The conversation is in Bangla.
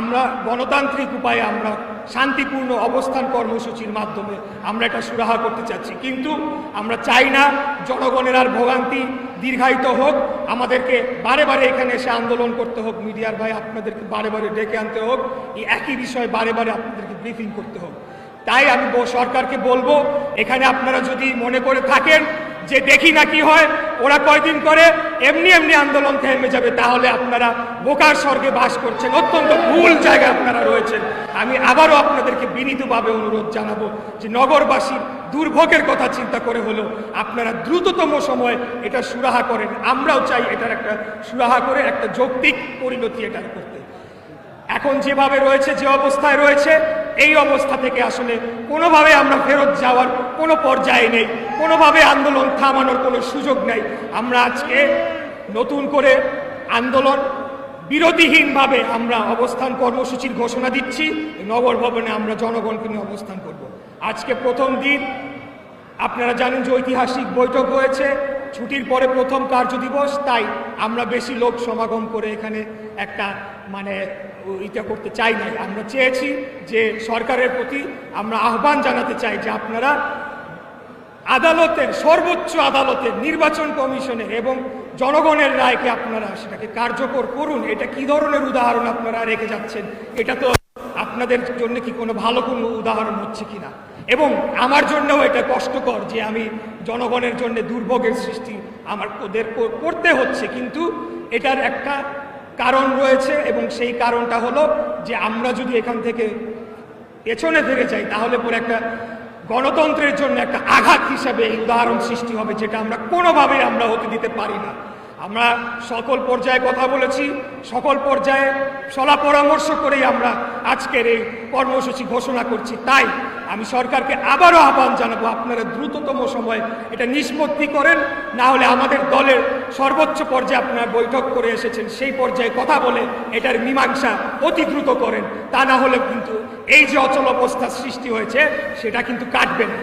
আমরা গণতান্ত্রিক উপায়ে আমরা শান্তিপূর্ণ অবস্থান কর্মসূচির মাধ্যমে আমরা এটা সুরাহা করতে চাচ্ছি। কিন্তু আমরা চাই না জনগণের আর ভোগান্তি দীর্ঘায়িত হোক, আমাদেরকে বারে বারে এখানে এসে আন্দোলন করতে হোক, মিডিয়ার ভাই আপনাদেরকে বারে বারে ডেকে আনতে হোক, এই একই বিষয়ে বারে বারে আপনাদেরকে ব্রিফিং করতে হোক। তাই আমি সরকারকে বলব, এখানে আপনারা যদি মনে করে থাকেন যে দেখি না কি হয়, ওরা কয়দিন করে এমনি এমনি আন্দোলন থেমে যাবে। তাহলে আপনারা বোকার স্বর্গে বাস করছেন। অত্যন্ত ভুল জায়গায় আপনারা রয়েছেন। আমি আবারও আপনাদেরকে বিনীতভাবে অনুরোধ জানাব যে নগরবাসীর দুর্ভোগের কথা চিন্তা করে হলেও আপনারা দ্রুততম সময় এটা সুরাহা করেন। আমরাও চাই এটার একটা সুরাহা করে, একটা যৌক্তিক পরিণতি এটার করতে। এখন যেভাবে রয়েছে, যে অবস্থায় রয়েছে, এই অবস্থা থেকে আসলে কোনোভাবে আমরা ফেরত যাওয়ার কোনো পর্যায়ে নেই। কোনোভাবে আন্দোলন থামানোর কোনো সুযোগ নেই। আমরা আজকে নতুন করে আন্দোলন বিরতিহীনভাবে আমরা অবস্থান কর্মসূচির ঘোষণা দিচ্ছি। নগর ভবনে আমরা জনগণকে নিয়ে অবস্থান করব। আজকে প্রথম দিন, আপনারা জানেন যে ঐতিহাসিক বৈঠক হয়েছে। ছুটির পরে প্রথম কার্য দিবস, তাই আমরা বেশি লোক সমাগম করে এখানে একটা মানে এটা করতে চাই নাই। আমরা চেয়েছি যে সরকারের প্রতি আমরা আহ্বান জানাতে চাই যে আপনারা আদালতের, সর্বোচ্চ আদালতের নির্বাচন কমিশনের এবং জনগণের রায়কে আপনারা সেটাকে কার্যকর করুন। এটা কি ধরনের উদাহরণ আপনারা রেখে যাচ্ছেন? এটা তো আপনাদের জন্য কি কোনো ভালো কোনো উদাহরণ হচ্ছে কিনা? এবং আমার জন্যও এটা কষ্টকর যে আমি জনগণের জন্য দুর্ভোগের সৃষ্টি আমার ওদের করতে হচ্ছে। কিন্তু এটার একটা কারণ রয়েছে এবং সেই কারণটা হলো যে আমরা যদি এখান থেকে পেছনে ফিরে যাই, তাহলে পরে একটা গণতন্ত্রের জন্য একটা আঘাত হিসাবে এই উদাহরণ সৃষ্টি হবে, যেটা আমরা কোনোভাবেই আমরা হতে দিতে পারি না। আমরা সকল পর্যায়ে কথা বলেছি, সকল পর্যায়ে সলা পরামর্শ করেই আমরা আজকের এই কর্মসূচি ঘোষণা করছি। তাই আমি সরকারকে আবারও আহ্বান জানাব, আপনারা দ্রুততম সময় এটা নিষ্পত্তি করেন, না হলে আমাদের দলের সর্বোচ্চ পর্যায়ে আপনারা বৈঠক করে এসেছেন, সেই পর্যায়ে কথা বলে এটার মীমাংসা অতি দ্রুত করেন। তা না হলে কিন্তু এই যে অচল অবস্থা সৃষ্টি হয়েছে, সেটা কিন্তু কাটবে না।